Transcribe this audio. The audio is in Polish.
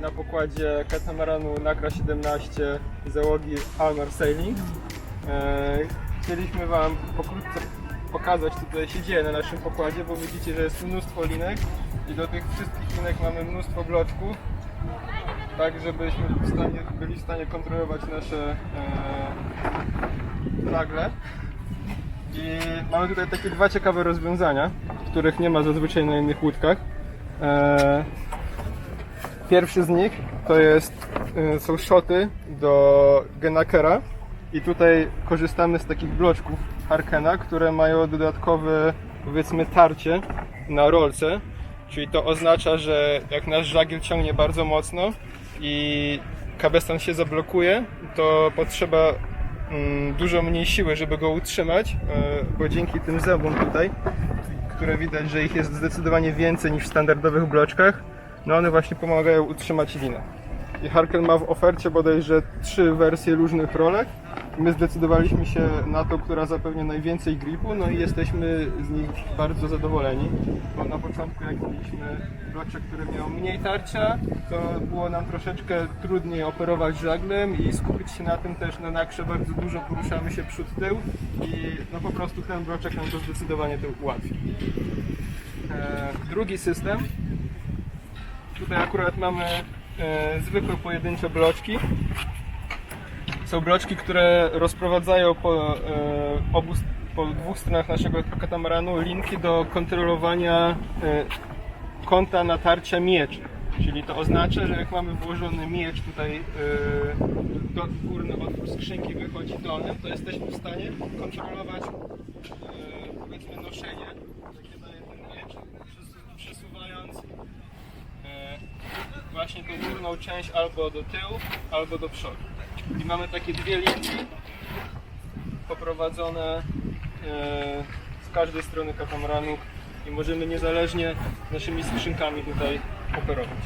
na pokładzie katamaranu Nakra 17 załogi Almar Sailing. E, Chcieliśmy Wam pokrótce pokazać, co tutaj się dzieje na naszym pokładzie, bo widzicie, że jest mnóstwo linek i do tych wszystkich linek mamy mnóstwo bloczków, tak żebyśmy w stanie, byli w stanie kontrolować nasze e, nagle. I mamy tutaj takie dwa ciekawe rozwiązania, których nie ma zazwyczaj na innych łódkach. E, Pierwszy z nich to jest, e, są szoty do Genakera i tutaj korzystamy z takich bloczków Harkena, które mają dodatkowe powiedzmy tarcie na rolce, czyli to oznacza, że jak nasz żagiel ciągnie bardzo mocno i kabestan się zablokuje, to potrzeba mm, dużo mniej siły, żeby go utrzymać, e, bo dzięki tym zębom tutaj, które widać, że ich jest zdecydowanie więcej niż w standardowych bloczkach, no one właśnie pomagają utrzymać linę. I Harken ma w ofercie bodajże trzy wersje różnych rolek. My zdecydowaliśmy się na tą, która zapewnia najwięcej gripu, no i jesteśmy z nich bardzo zadowoleni, bo na początku jak mieliśmy bloczek, który miał mniej tarcia, to było nam troszeczkę trudniej operować żaglem i skupić się na tym też na nakrze bardzo dużo poruszamy się przód tył i no po prostu ten bloczek nam to zdecydowanie to ułatwi. E, drugi system Tutaj akurat mamy e, zwykłe pojedyncze bloczki. Są bloczki, które rozprowadzają po, e, obu, po dwóch stronach naszego katamaranu linki do kontrolowania e, kąta natarcia mieczy. Czyli to oznacza, że jak mamy włożony miecz tutaj, e, do, górny otwór skrzynki wychodzi dolny, to jesteśmy w stanie kontrolować e, powiedzmy noszenie, jakie daje ten miecz, przes- przesuwając e, właśnie tą górną część albo do tyłu, albo do przodu. I mamy takie dwie linki poprowadzone e, z każdej strony katamaranu i możemy niezależnie naszymi skrzynkami tutaj operować.